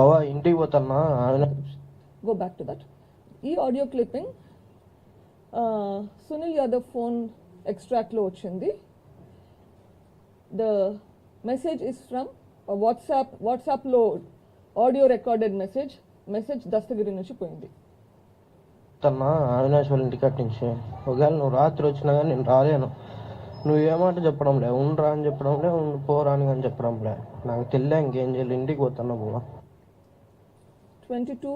బావా ఇంటికి పోతున్నా go back to that. ఈ audio clipping Sunil Yadav phone ఎక్స్ట్రాక్ట్లో వచ్చింది. The message is from WhatsApp వాట్సాప్లో audio recorded message message Dastagiri నుంచి పోయింది. పోతున్నా అవినాష్ వాళ్ళ ఇంటికి నుంచి. ఒకవేళ నువ్వు రాత్రి వచ్చినా కానీ నేను రాలేను. నువ్వు ఏమాట చెప్పడం లే ఉండరా అని చెప్పడం లే ఉండు పోరా అని కానీ చెప్పడం లే. నాకు తెలియ ఇంకేం చేయాలి ఇంటికి పోతున్నా బావా? ట్వంటీ టూ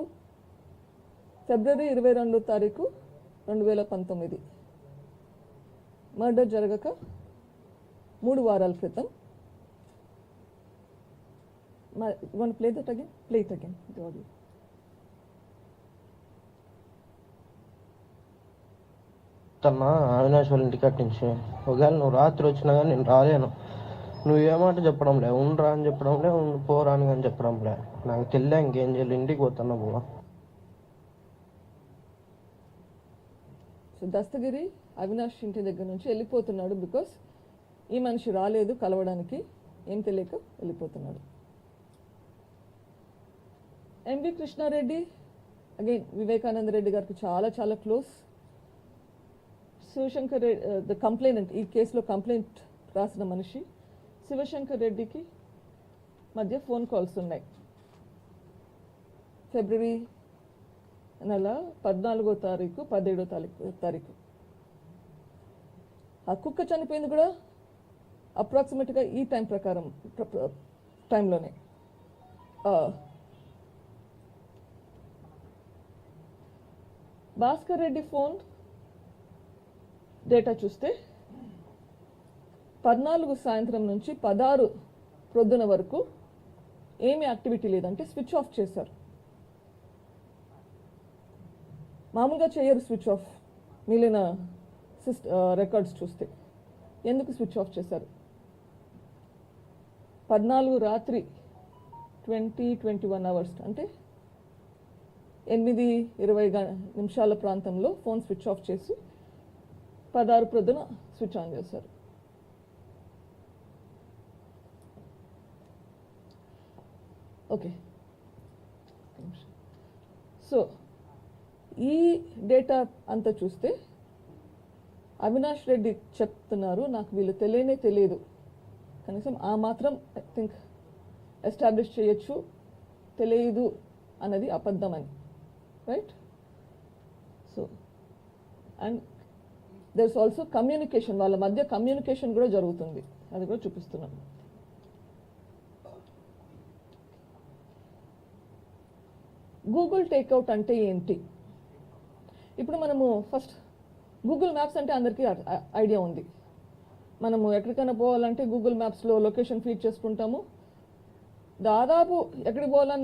ఫిబ్రవరి ఇరవై రెండో తారీఖు రెండు వేల పంతొమ్మిది. మర్డర్ జరగక మూడు వారాల క్రితం. One play that again play it again the audio పోతున్నా అవినాష్ వాళ్ళ ఇంటికి నుంచి. ఒకవేళ నువ్వు రాత్రి వచ్చినా కానీ నేను రాలేను. నువ్వు ఏమాట చెప్పడం లే ఉండరా అని చెప్పడం లే ఉండు పోరా అని కానీ చెప్పడం లే నాకు తెలియ ఇంకేం చేయాలి ఇంటికి పోతున్నా బావా సో దస్తగిరి అవినాష్ ఇంటి దగ్గర నుంచి వెళ్ళిపోతున్నాడు బికాస్ ఈ మనిషి రాలేదు కలవడానికి. ఏం తెలియక వెళ్ళిపోతున్నాడు. ఎంవి కృష్ణారెడ్డి అగైన్ వివేకానంద రెడ్డి గారికి చాలా చాలా close Shivashankar Reddy the complaint ఈ కేసులో కంప్లైంట్ రాసిన మనిషి. శివశంకర్ రెడ్డికి మధ్య ఫోన్ కాల్స్ ఉన్నాయి. ఫిబ్రవరి నెల పద్నాలుగో తారీఖు పదిహేడో తారీఖు తారీఖు. ఆ కుక్క చనిపోయింది కూడా అప్రాక్సిమేట్గా ఈ టైం ప్రకారం టైంలోనే. భాస్కర్ రెడ్డి ఫోన్ డేటా చూస్తే పద్నాలుగు సాయంత్రం నుంచి పదహారు ప్రొద్దున వరకు ఏమీ యాక్టివిటీ లేదంటే స్విచ్ ఆఫ్ చేశారు. మామూలుగా చేయరు స్విచ్ ఆఫ్ మిగిలిన సిస్ట్ రికార్డ్స్ చూస్తే. ఎందుకు స్విచ్ ఆఫ్ చేశారు? పద్నాలుగు రాత్రి ట్వంటీ ట్వంటీ వన్ అవర్స్ అంటే ఎనిమిది ఇరవై నిమిషాల ప్రాంతంలో ఫోన్ స్విచ్ ఆఫ్ చేసి పదహారు ప్రొద్దున స్విచ్ ఆన్ చేశారు. ఓకే సో ఈ డేటా అంతా చూస్తే అవినాష్ రెడ్డి చెప్తున్నారు నాకు వీళ్ళు తెలియనే తెలియదు. కనీసం ఆ మాత్రం ఐ థింక్ ఎస్టాబ్లిష్ చేయొచ్చు తెలియదు అన్నది అబద్ధమని. Right so and there's also communication వాళ్ళ మధ్య కమ్యూనికేషన్ కూడా జరుగుతుంది. అది కూడా చూపిస్తున్నాను. గూగుల్ టేక్అవుట్ అంటే ఏంటి? ఇప్పుడు మనము ఫస్ట్ గూగుల్ మ్యాప్స్ అంటే అందరికీ ఐడియా ఉంది. మనము ఎక్కడికైనా పోవాలంటే గూగుల్ మ్యాప్స్లో లొకేషన్ ఫీడ్ చేసుకుంటాము. దాదాపు ఎక్కడికి పోవాలని